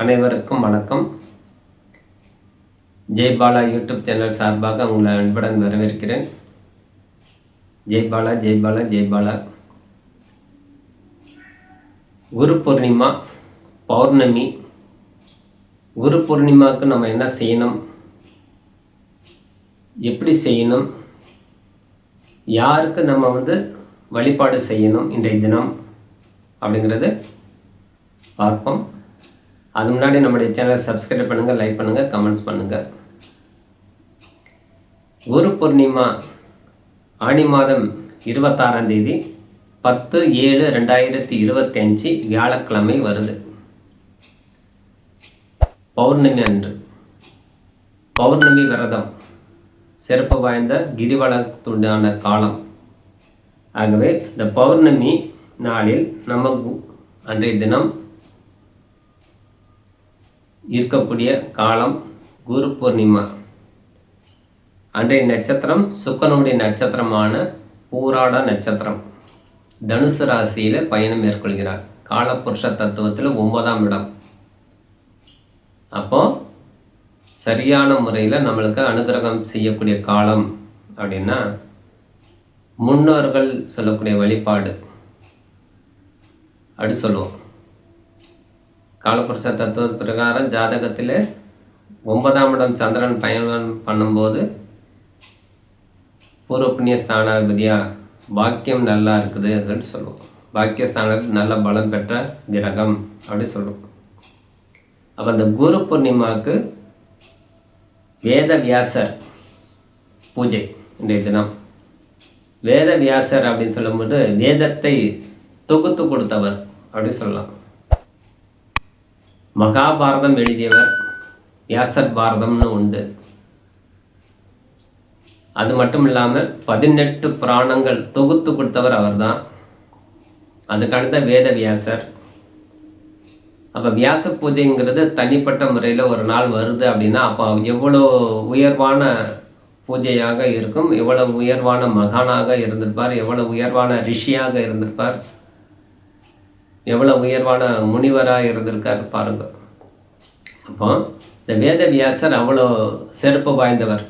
அனைவருக்கும் வணக்கம். Jaibala YouTube channel சார்பாக உங்களை அன்புடன் வரவேற்கிறேன். ஜெய்பாலா ஜெய்பாலா ஜெய்பாலா குரு பூர்ணிமா பௌர்ணமி. குரு பூர்ணிமாவுக்கு நம்ம என்ன செய்யணும்? எப்படி செய்யணும்? யாருக்கு நம்ம வந்து வழிபாடு செய்யணும் இன்றைய தினம் அப்படிங்கிறது பார்ப்போம். அது முன்னாடி நம்முடைய சேனலை சப்ஸ்கிரைப் பண்ணுங்கள் லைக் பண்ணுங்கள் கமெண்ட்ஸ் பண்ணுங்கள் குரு பூர்ணிமா ஆடி மாதம் இருபத்தாறாம் தேதி பத்து ஏழு ரெண்டாயிரத்தி இருபத்தி அஞ்சு வியாழக்கிழமை வருது. பௌர்ணமி அன்று. பௌர்ணமி விரதம். சிறப்பு வாய்ந்த கிரிவலத்துடான காலம். ஆகவே இந்த பௌர்ணமி நாளில் நம்ம கு- அன்றைய தினம் இருக்கக்கூடிய காலம் குரு பூர்ணிமா. அன்றைய நட்சத்திரம் சுக்கரனுடைய நட்சத்திரமான பூராட நட்சத்திரம். தனுசு ராசியில் பயணம் மேற்கொள்கிறார். காலபுருஷ தத்துவத்தில் ஒன்பதாம் இடம். அப்போ சரியான முறையில் நம்மளுக்கு அனுகிரகம் செய்யக்கூடிய காலம் அப்படின்னா முன்னோர்கள் சொல்லக்கூடிய வழிபாடு. அப்படி சொல்லுவோம். காலபுருஷ தத்துவ பிரகாரம் ஜாதகத்தில் ஒன்பதாம் இடம் சந்திரன் பயணம் பண்ணும்போது பூர்வ புண்ணிய ஸ்தானாதிபதியாக பாக்கியம் நல்லா இருக்குது அப்படின்னு சொல்லுவோம். பாக்கிய ஸ்தானத்தில் நல்ல பலம் பெற்ற கிரகம் அப்படின்னு சொல்லுவோம். அப்போ அந்த குரு பூர்ணிமாவுக்கு வேத வியாசர் பூஜை இன்றைய தினம். வேத வியாசர் அப்படின்னு சொல்லும்போது வேதத்தை தொகுத்து கொடுத்தவர் அப்படின்னு சொல்லலாம். மகாபாரதம் எழுதியவர் வியாசர் பாரதம்னு உண்டு. அது மட்டும் இல்லாமல் பதினெட்டு புராணங்கள் தொகுத்து கொடுத்தவர் அவர்தான். அதுக்கு அடுத்த வேத வியாசர். அப்போ வியாச பூஜைங்கிறது தனிப்பட்ட முறையில் ஒரு நாள் வருது அப்படின்னா அப்போ எவ்வளோ உயர்வான பூஜையாக இருக்கும் எவ்வளவு உயர்வான மகானாக இருந்திருப்பார் எவ்வளவு உயர்வான ரிஷியாக இருந்திருப்பார் எவ்வளோ உயர்வான முனிவராக இருந்திருக்கார் பாருங்கள் அப்போ இந்த வேதவியாசர் அவ்வளோ சிறப்பு வாய்ந்தவர்.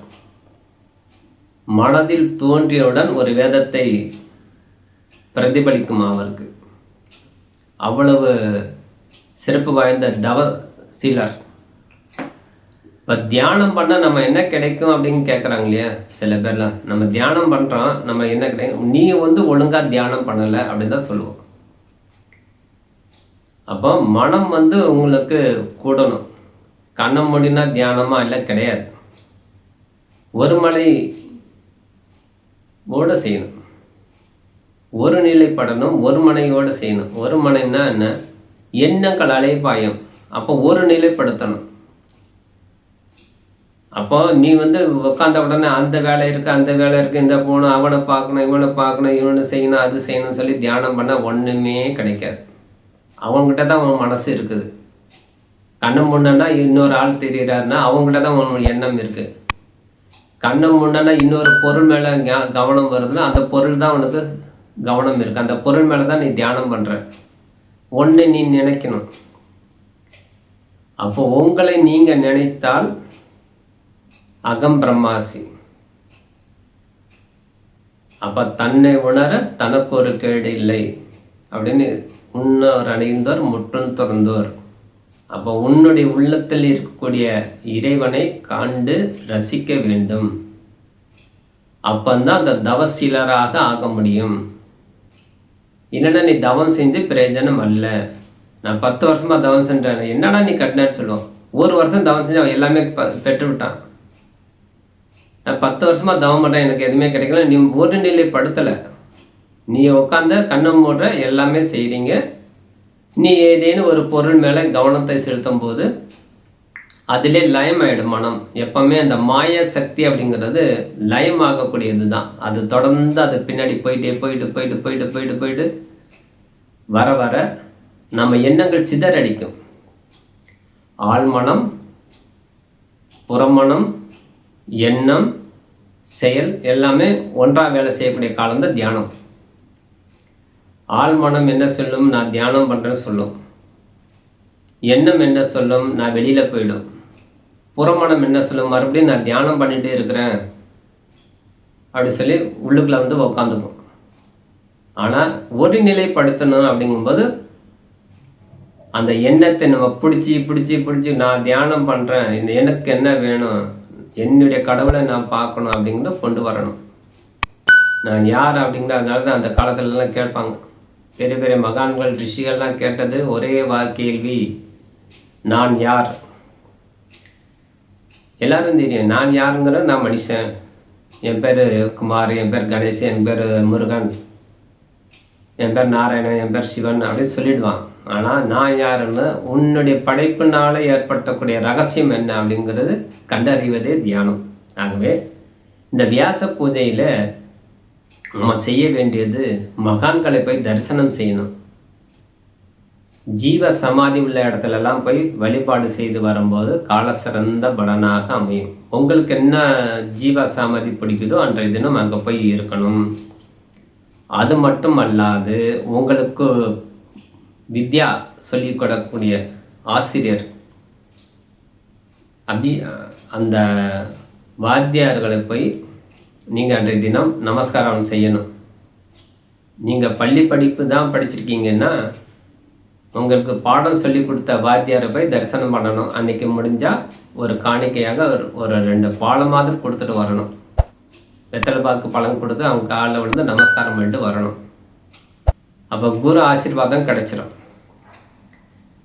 மனதில் தோன்றியவுடன் ஒரு வேதத்தை பிரதிபலிக்கும் அவருக்கு. அவ்வளவு சிறப்பு வாய்ந்த தவ சிலர் இப்போ தியானம் பண்ணால் நம்ம என்ன கிடைக்கும் அப்படின்னு கேட்குறாங்க இல்லையா? சில பேர்லாம். நம்ம தியானம் பண்ணுறோம் நம்ம என்ன கிடைக்கும்? நீ வந்து ஒழுங்காக தியானம் பண்ணலை அப்படின்னு தான் சொல்லுவோம். அப்போ மனம் வந்து உங்களுக்கு கூடணும். கண்ணை மூடினா தியானமாக இல்லை கிடையாது. ஒரு மலை ஓட செய்யணும். ஒரு நிலைப்படணும் ஒரு மனையோடு செய்யணும். ஒரு மனைன்னா என்ன? எண்ணங்கள் அலைப்பாயம் அப்போ ஒரு நிலைப்படுத்தணும். அப்போ நீ வந்து உட்காந்த உடனே அந்த வேலை இருக்குது அந்த வேலை இருக்குது இந்த போகணும் அவனை பார்க்கணும் இவனை பார்க்கணும் இவனை செய்யணும் அது செய்யணும்னு சொல்லி தியானம் பண்ணால் ஒன்றுமே கிடைக்காது. அவங்ககிட்ட தான் உன் மனசு இருக்குது. கண்ணை முன்னா இன்னொரு ஆள் தெரிகிறாருன்னா அவங்ககிட்ட தான் அவன் எண்ணம் இருக்குது கண்ணை முன்னா இன்னொரு பொருள் மேலே கவனம் வருதுன்னா அந்த பொருள் தான் உனக்கு கவனம் இருக்குது அந்த பொருள் மேலே தான் நீ தியானம் பண்ணுற ஒன்று நீ நினைக்கணும். அப்போ உங்களை நீங்கள் நினைத்தால் அகம் பிரம்மாசி. அப்போ தன்னை உணர தனக்கு ஒரு கேடு இல்லை. அப்படின்னு உன்னோர் அடைந்தோர் முற்றும் துறந்தோர். அப்போ உன்னுடைய உள்ளத்தில் இருக்கக்கூடிய இறைவனை காண்டு ரசிக்க வேண்டும். அப்பந்தான் அந்த தவசீலராக ஆக முடியும். என்னடா நீ தவம் செஞ்சு பிரயோஜனம் அல்ல? நான் பத்து வருஷமாக தவம் செஞ்சேன். என்னடா நீ கட்டினேன்னு சொல்லுவோம். ஒரு வருஷம் தவம் செஞ்சு அவன் எல்லாமே ப- பெற்று விட்டான். நான் பத்து வருஷமாக தவம் பண்ணுறேன் எனக்கு எதுவுமே கிடைக்கல. நீ ஒரு நிலைப்படுத்தலை. நீ உட்காந்த கண்ணை மூடுற எல்லாமே செய்கிறீங்க நீ ஏதேனும் ஒரு பொருள் மேலே கவனத்தை செலுத்தும் போது அதிலே லயமாயிடும் மனம். எப்பவுமே அந்த மாய சக்தி அப்படிங்கிறது லயமாகக்கூடியது தான். அது தொடர்ந்து அது பின்னாடி போயிட்டே போயிட்டு போயிட்டு போயிட்டு போயிட்டு போயிட்டு வர வர நம்ம எண்ணங்கள் சிதறடிக்கும். ஆழ்மனம் புறமணம் எண்ணம் செயல் எல்லாமே ஒன்றாக வேலை செய்யக்கூடிய காலம் தான் தியானம். ஆழ்மனம் என்ன சொல்லும்? நான் தியானம் பண்ணுறேன்னு சொல்லும். எண்ணம் என்ன சொல்லும்? நான் வெளியில் போயிடும். புறமணம் என்ன சொல்லும்? மறுபடியும் நான் தியானம் பண்ணிகிட்டே இருக்கிறேன். அப்படி சொல்லி உள்ளுக்குள்ளே வந்து உக்காந்துக்கும். ஆனால் ஒரு நிலைப்படுத்தணும் அப்படிங்கும்போது அந்த எண்ணத்தை நம்ம பிடிச்சி பிடிச்சி பிடிச்சி நான் தியானம் பண்ணுறேன் இந்த எனக்கு என்ன வேணும்? என்னுடைய கடவுளை நான் பார்க்கணும் அப்படிங்கிறத கொண்டு வரணும். நான் யார் அப்படிங்கிறதுனால தான் அந்த காலத்துலலாம் கேட்பாங்க. பெரிய பெரிய மகான்கள் ரிஷிகள்லாம் கேட்டது ஒரே வா கேள்வி நான் யார்? எல்லாரும் தெரியும் நான் யாருங்கிற நான் மனுஷன். என் பேர் குமார் என் பேர் கணேஷ் என் பேர் முருகன். என் பேர் நாராயணன் என் பேர் சிவன் அப்படின்னு சொல்லிடுவான். ஆனால் நான் யாருன்னு உன்னுடைய படைப்பினால் ஏற்பட்டக்கூடிய ரகசியம் என்ன? அப்படிங்கிறது கண்டறிவதே தியானம். ஆகவே இந்த வியாச பூஜையில் நம்ம செய்ய வேண்டியது மகான்களை போய் தரிசனம் செய்யணும். ஜீவ சமாதி உள்ள இடத்துலலாம் போய் வழிபாடு செய்து வரும்போது கால சிறந்த பலனாக அமையும். உங்களுக்கு என்ன ஜீவ சமாதி பிடிக்குதோ அன்றைய தினம் அங்கே போய் இருக்கணும். அது மட்டும் அல்லாது உங்களுக்கு வித்யா சொல்லிக் கொடுக்கக்கூடிய ஆசிரியர் அப்படி அந்த வாத்தியார்களை போய் நீங்கள் அன்றைய தினம் நமஸ்காரம் செய்யணும். நீங்கள் பள்ளி படிப்பு தான் படிச்சிருக்கீங்கன்னா உங்களுக்கு பாடம் சொல்லி கொடுத்த வாத்தியாரை போய் தரிசனம் பண்ணணும். அன்னைக்கு முடிஞ்சால் ஒரு காணிக்கையாக ஒரு ஒரு ரெண்டு பாலமாவது கொடுத்துட்டு வரணும். வெத்தலை பாக்கு பழம் கொடுத்து அவங்க காலில் விழுந்து நமஸ்காரம் பண்ணிட்டு வரணும். அப்போ குரு ஆசீர்வாதம் கிடைச்சிரும்.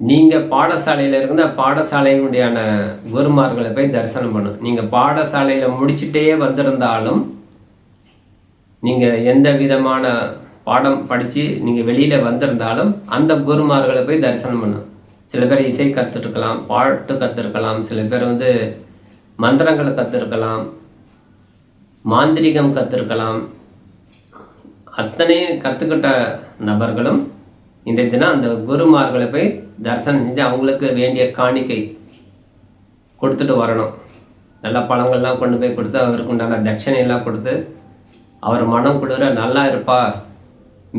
நீங்கள் பாடசாலையில் இருந்த பாடசாலையினுடையான குருமார்களை போய் தரிசனம் பண்ணணும். நீங்கள் பாடசாலையில் முடிச்சுட்டே வந்திருந்தாலும் நீங்கள் எந்த விதமான பாடம் படித்து நீங்கள் வெளியில் வந்திருந்தாலும் அந்த குருமார்களை போய் தரிசனம் பண்ணணும். சில பேர் இசை கற்றுருக்கலாம் பாட்டு கற்றுருக்கலாம் சில பேர் வந்து மந்திரங்களை கற்றுருக்கலாம் மாந்திரிகம் கற்றுருக்கலாம் அத்தனை கற்றுக்கிட்ட நபர்களும் இன்றைய தினம் அந்த குருமார்களை போய் தரிசனம் செஞ்சு அவங்களுக்கு வேண்டிய காணிக்கை கொடுத்துட்டு வரணும். நல்ல பழங்கள்லாம் கொண்டு போய் கொடுத்து அவருக்கு உண்டான தட்சணையெல்லாம் கொடுத்து அவர் மனம் குளிர நல்லா இருப்பா.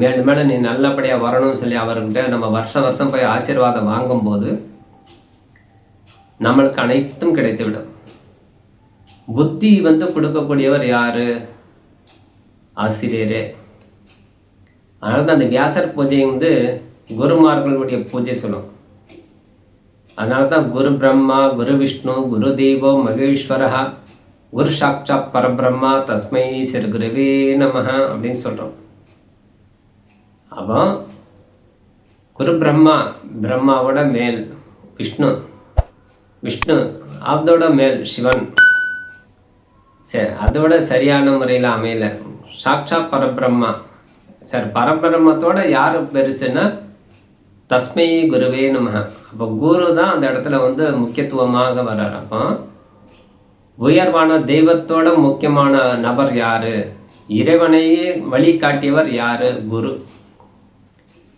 மேலும் மேலும் நீ நல்லபடியாக வரணும்னு சொல்லி அவர்கிட்ட நம்ம வருஷம் வருஷம் போய் ஆசீர்வாதம் வாங்கும்போது நம்மளுக்கு அனைத்தும் கிடைத்துவிடும். புத்தி வந்து கொடுக்கக்கூடியவர் யார்? ஆசிரியரே. அதனால தான் அந்த வியாசர் பூஜை வந்து குருமார்களுடைய பூஜை சொல்லும். அதனால தான் குரு பிரம்மா குரு விஷ்ணு குரு தேவோ மகேஸ்வரா குரு சாக்ஷா பரபிரம்மா தஸ்மை சிறு குருவே நமஹ அப்படின்னு சொல்கிறோம் அப்போ குரு பிரம்மா பிரம்மாவோட மேல் விஷ்ணு விஷ்ணு அதோட மேல் சிவன். சரி அதோட சரியான முறையில் அமையல. சாட்சா பரபிரம்மா. சார் பரபிரம்மத்தோட யார் பெருசுன்னா தஸ்மை குருவே நம அப்போ குரு தான் அந்த இடத்துல வந்து முக்கியத்துவமாக வர்றார். அப்போ உயர்வான தெய்வத்தோட முக்கியமான நபர் யாரு? இறைவனையே வழிகாட்டியவர் யாரு? குரு.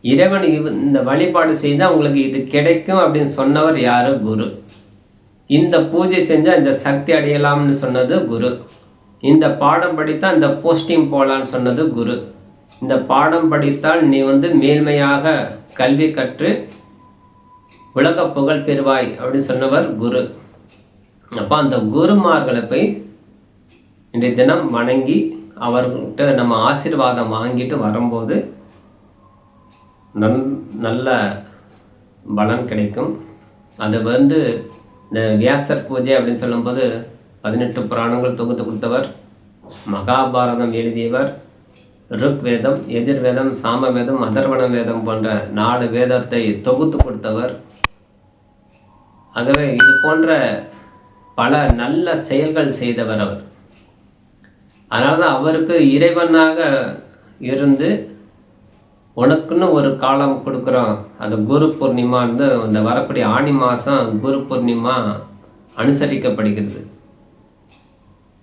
இறைவன் இந்த வழிபாடு செய்தால் உங்களுக்கு இது கிடைக்கும் அப்படின்னு சொன்னவர் யாரு? குரு. இந்த பூஜை செஞ்சால் இந்த சக்தி அடையலாம்னு சொன்னது குரு. இந்த பாடம் படித்தால் இந்த போஸ்டிங் போகலான்னு சொன்னது குரு. இந்த பாடம் படித்தால் நீ வந்து மேல்மையாக கல்வி கற்று உலக புகழ் பெறுவாய் அப்படின்னு சொன்னவர் குரு. அப்போ அந்த குருமார்களை போய் இன்றைய தினம் வணங்கி அவர்கிட்ட நம்ம ஆசீர்வாதம் வாங்கிட்டு வரும்போது நன் நல்ல பலன் கிடைக்கும். அது வந்து இந்த வியாசர் பூஜை அப்படின்னு சொல்லும்போது பதினெட்டு புராணங்கள் தொகுத்து கொடுத்தவர் மகாபாரதம் எழுதியவர் ருக்வேதம் எதிர்வேதம் சாமவேதம் அதர்வண வேதம் போன்ற நாலு வேதத்தை தொகுத்து கொடுத்தவர். ஆகவே இது போன்ற பல நல்ல செயல்கள் செய்தவர் அவர். அதனால தான் அவருக்கு இறைவனாக இருந்து உனக்குன்னு ஒரு காலம் கொடுக்குறோம். அந்த குரு பூர்ணிமான்னு இந்த வரக்கூடிய ஆணி மாதம் குரு பூர்ணிமா அனுசரிக்கப்படுகிறது.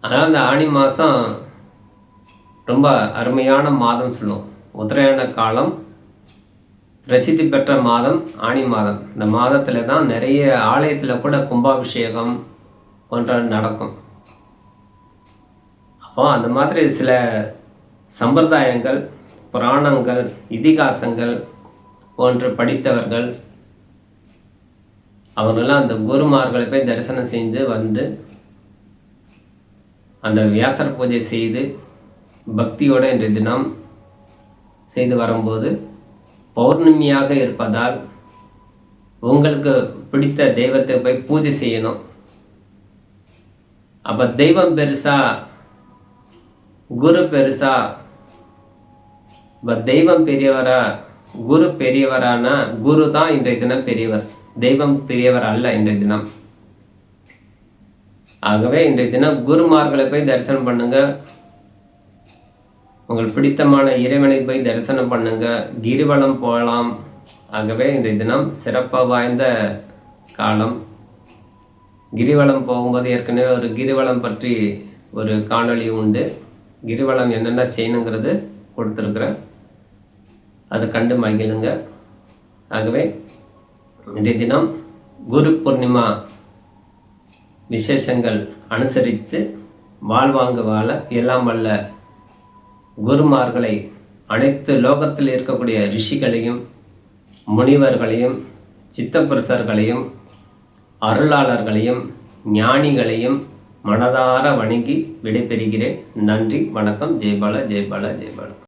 அதனால் அந்த ஆணி மாதம் ரொம்ப அருமையான மாதம் சொல்லுவோம் உத்தராயண காலம் பிரசித்தி பெற்ற மாதம் ஆணி மாதம். இந்த மாதத்தில் தான் நிறைய ஆலயத்தில் கூட கும்பாபிஷேகம் போன்ற நடக்கும். அப்போ அந்த மாதிரி சில சம்பிரதாயங்கள் புராணங்கள் இதிகாசங்கள் போன்று படித்தவர்கள் அவங்கெல்லாம் அந்த குருமார்களை போய் தரிசனம் செய்து வந்து அந்த வியாசர் பூஜை செய்து பக்தியோடு இன்றைய தினம் செய்து வரும்போது பௌர்ணமியாக இருப்பதால் உங்களுக்கு பிடித்த தெய்வத்தை போய் பூஜை செய்யணும். அப்போ தெய்வம் பெருசா குரு பெருசா இப்போ தெய்வம் பெரியவரா குரு பெரியவரானா குரு தான் இன்றைய தினம் பெரியவர். தெய்வம் பெரியவர் அல்ல இன்றைய தினம். ஆகவே இன்றைய தினம் குருமார்களை போய் தரிசனம் பண்ணுங்க. உங்களுக்கு பிடித்தமான இறைவனை போய் தரிசனம் பண்ணுங்க. கிரிவலம் போகலாம். ஆகவே இன்றைய தினம் சிறப்பாக வாய்ந்த காலம். கிரிவலம் போகும்போது ஏற்கனவே ஒரு கிரிவலம் பற்றி ஒரு காணொளி உண்டு. கிரிவலம் என்னென்ன செய்யணுங்கிறது கொடுத்துருக்குறேன். அதை கண்டு மகிழுங்க. ஆகவே இன்றைய தினம் குரு பூர்ணிமா விசேஷங்கள் அனுசரித்து வாழ்வாங்க வாழ எல்லாம் வல்ல குருமார்களை அனைத்து லோகத்தில் இருக்கக்கூடிய ரிஷிகளையும் முனிவர்களையும் சித்தப்புருஷர்களையும் அருளாளர்களையும் ஞானிகளையும் மனதார வணங்கி விடைபெறுகிறேன். நன்றி வணக்கம் ஜெய்பால ஜெய்பால ஜெய்பால